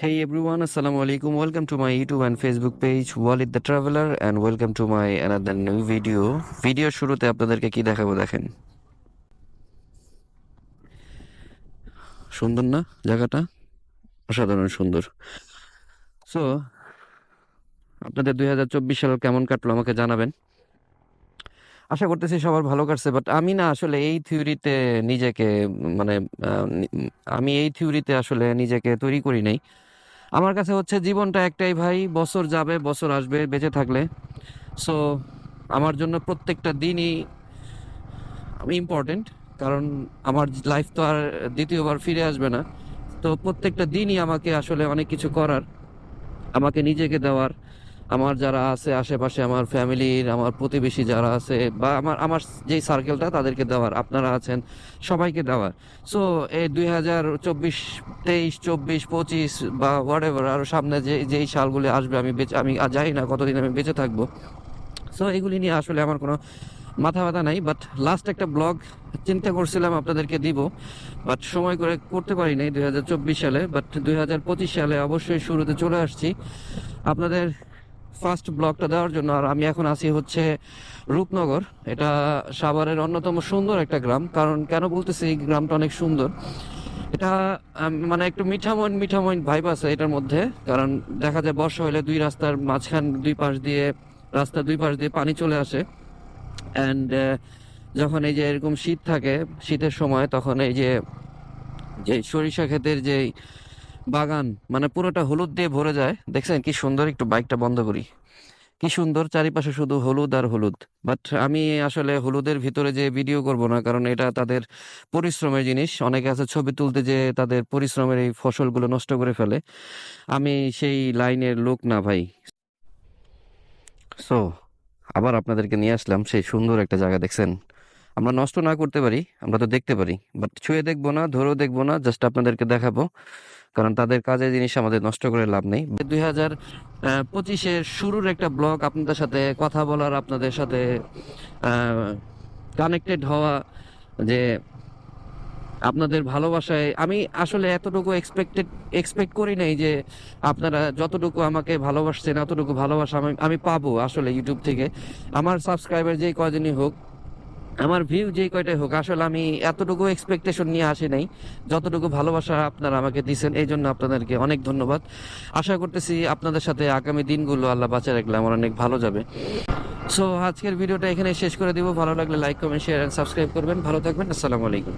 Hey everyone, Assalamu alaikum. Welcome to my YouTube and Facebook page, Walid the Traveler, and welcome to my another new video. Video শুরুতে আপনাদেরকে কি দেখাবো দেখেন। সুন্দর না জায়গাটা? অসাধারণ সুন্দর। সো আপনাদের দুই হাজার চব্বিশ সাল কেমন কাটলো আমাকে জানাবেন। আশা করতেছি সবার ভালো কাটছে বাট আমি না আসলে এই থিওরিতে নিজেকে মানে আমি এই থিওরিতে আসলে নিজেকে তৈরি করি নাই। আমার কাছে হচ্ছে জীবনটা একটাই ভাই, বছর যাবে, বছর আসবে, বেঁচে থাকলে। সো আমার জন্য প্রত্যেকটা দিনই ইম্পর্টেন্ট কারণ আমার লাইফ তো আর দ্বিতীয়বার ফিরে আসবে না। তো প্রত্যেকটা দিনই আমাকে আসলে অনেক কিছু করার, আমাকে নিজেকে দেওয়ার আমার যারা আছে, আশেপাশে আমার ফ্যামিলির, আমার প্রতিবেশী যারা আছে বা আমার আমার যেই সার্কেলটা তাদেরকে দেওয়ার, আপনারা আছেন, সবাইকে দেওয়ার। সো এই দুই হাজার চব্বিশ, তেইশ, চব্বিশ, পঁচিশ বা হোয়াট এভার আরও সামনে যে, যেই সালগুলি আসবে, আমি বেঁচে, আমি জানি না কতদিন আমি বেঁচে থাকব। সো এগুলি নিয়ে আসলে আমার কোনো মাথা ব্যথা নাই বাট লাস্ট একটা ব্লগ চিন্তা করছিলাম আপনাদেরকে দিব বাট সময় করে করতে পারি নাই দুই হাজার চব্বিশ সালে বাট দুই হাজার পঁচিশ সালে অবশ্যই শুরুতে চলে আসছি। আপনাদের ফার্স্ট ব্লকটা দেওয়ার জন্য। আর আমি এখন আছি হচ্ছে রূপনগর। এটা সাভারের অন্যতম সুন্দর একটা গ্রাম। কারণ কেন বলতেছি, এই গ্রামটা অনেক সুন্দর। এটা মানে একটু মিঠামইন মিঠামইন ভাইব আছে এটার মধ্যে। কারণ দেখা যায় বর্ষা হলে দুই রাস্তার মাঝখান, দুই পাশ দিয়ে রাস্তার দুই পাশ দিয়ে পানি চলে আসে। অ্যান্ড যখন এই যে এরকম শীত থাকে, শীতের সময় তখন এই যে যে সরিষা ক্ষেতের যে বাগান মানে পুরোটা হলুদ দিয়ে ভরে যায়। দেখছেন কি সুন্দর একটু বাইকটা বন্ধ করি। কি সুন্দর চারিপাশে শুধু হলুদ আর হলুদ। বাট আমি আসলে হলুদের ভিতরে যে ভিডিও করব না, কারণ এটা তাদের পরিশ্রমের জিনিস। অনেকে আছে ছবি তুলতে যে তাদের পরিশ্রমের এই ফসলগুলো নষ্ট করে ফেলে। আমি সেই লাইনের লোক না ভাই। সো আবার আপনাদেরকে নিয়ে আসলাম সেই সুন্দর একটা জায়গা, দেখছেন? আমরা নষ্ট না করতে পারি, আমরা তো দেখতে পারি। বাট ছুঁয়ে দেখব না, ধরেও দেখব না জাস্ট আপনাদেরকে দেখাবো। কারণ তাদের কাজের জিনিস আমাদের নষ্ট করে লাভ নেই। দুই হাজার পঁচিশের শুরুর একটা ব্লগ আপনাদের সাথে, কথা বলার আপনাদের সাথে কানেক্টেড হওয়া, যে আপনাদের ভালোবাসায় আমি আসলে এতটুকু এক্সপেক্টেড এক্সপেক্ট করি নাই যে আপনারা যতটুকু আমাকে ভালোবাসছেন, এতটুকু ভালোবাসা আমি আমি পাবো আসলে ইউটিউব থেকে। আমার সাবস্ক্রাইবার যেই কয়জনই হোক আমার ভিউ যে কয়টাই হোক, আসলে আমি এতটুকু এক্সপেকটেশন নিয়ে আসি নাই। যতটুকু ভালোবাসা আপনারা আমাকে দিছেন, এই জন্য আপনাদেরকে অনেক ধন্যবাদ। আশা করতেছি আপনাদের সাথে আগামী দিনগুলো আল্লাহ বাঁচা রাখলে আমার অনেক ভালো যাবে। সো আজকের ভিডিওটা এখানে শেষ করে দিব। ভালো লাগলে like comment share and subscribe করবেন। ভালো থাকবেন। আসসালামু আলাইকুম।